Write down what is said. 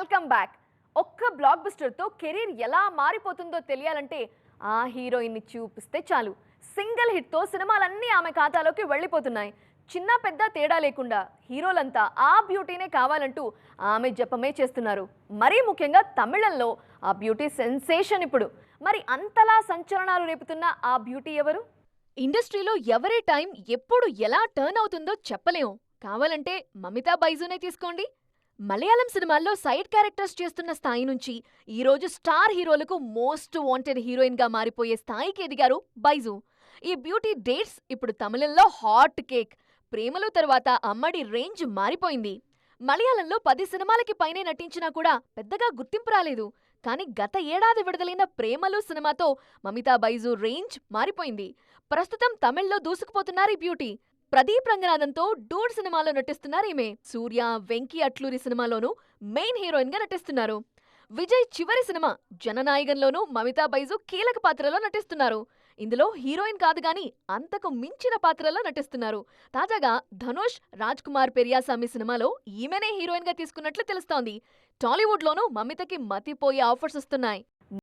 Welcome back. ఒక్క బ్లాక్ బస్టర్తో కెరీర్ ఎలా మారిపోతుందో తెలియాలంటే ఆ హీరోయిన్ని చూపిస్తే చాలు. సింగిల్ హిట్తో సినిమాలన్నీ ఆమె ఖాతాలోకి వెళ్ళిపోతున్నాయి. చిన్న పెద్ద తేడా లేకుండా హీరోలంతా ఆ బ్యూటీనే కావాలంటూ ఆమె జపమే చేస్తున్నారు. మరీ ముఖ్యంగా తమిళంలో ఆ బ్యూటీ సెన్సేషన్ ఇప్పుడు. మరి అంతలా సంచలనాలు రేపుతున్న ఆ బ్యూటీ ఎవరు? ఇండస్ట్రీలో ఎవరి టైం ఎప్పుడు ఎలా టర్న్ అవుతుందో చెప్పలేం. కావాలంటే మమితా బైజునే తీసుకోండి. మలయాళం సినిమాల్లో సైడ్ క్యారెక్టర్స్ చేస్తున్న స్థాయి నుంచి ఈరోజు స్టార్ హీరోలకు మోస్ట్ వాంటెడ్ హీరోయిన్గా మారిపోయే స్థాయికి ఎదిగారు బైజు. ఈ బ్యూటీ డేట్స్ ఇప్పుడు తమిళంలో హాట్ కేక్ ప్రేమలు తర్వాత అమ్మడి రేంజ్ మారిపోయింది. మలయాళంలో పది సినిమాలకి పైనే నటించినా కూడా పెద్దగా గుర్తింపు రాలేదు. కానీ గత ఏడాది విడుదలైన ప్రేమలు సినిమాతో మమితా బైజు రేంజ్ మారిపోయింది. ప్రస్తుతం తమిళ్ళో దూసుకుపోతున్నారు ఈ బ్యూటీ. ప్రదీప్ రంగనాథన్తో డూడ్ సినిమాలో నటిస్తున్నారు ఈమె. సూర్య వెంకీ అట్లూరి సినిమాలోనూ మెయిన్ హీరోయిన్గా నటిస్తున్నారు. విజయ్ చివరి సినిమా జననాయకంలోనూ మమితా బైజు కీలక పాత్రలో నటిస్తున్నారు. ఇందులో హీరోయిన్ కాదు గాని అంతకు మించిన పాత్రలో నటిస్తున్నారు. తాజాగా ధనుష్ రాజ్ కుమార్ పెరియాసామి సినిమాలో ఈమెనే హీరోయిన్గా తీసుకున్నట్లు తెలుస్తోంది. టాలీవుడ్లోనూ మమితకి మతిపోయే ఆఫర్స్ వస్తున్నాయి.